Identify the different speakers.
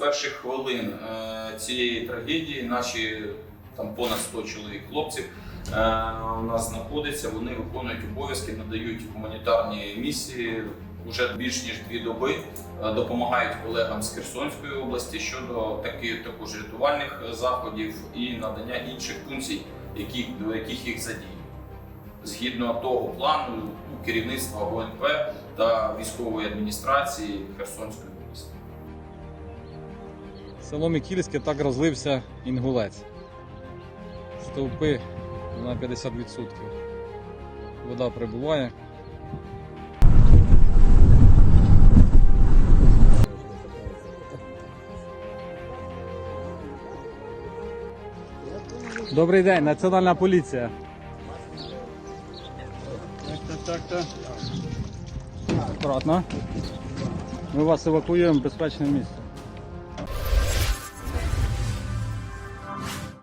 Speaker 1: перших хвилин е, цієї трагедії наші там понад 100 чоловік хлопців е, у нас знаходиться. Вони виконують обов'язки, надають гуманітарні місії вже більш ніж дві доби. е, Допомагають колегам з Херсонської області щодо таких також рятувальних заходів і надання інших функцій, які, до яких їх задіють. Згідно того плану ну, керівництва ГУНП та військової адміністрації Херсонської області.
Speaker 2: Село Микільське так розлився інгулець. Стовпи на 50%. Вода прибуває. Добрий день, Національна поліція. Аккуратно. Ми вас евакуюємо в безпечне місце.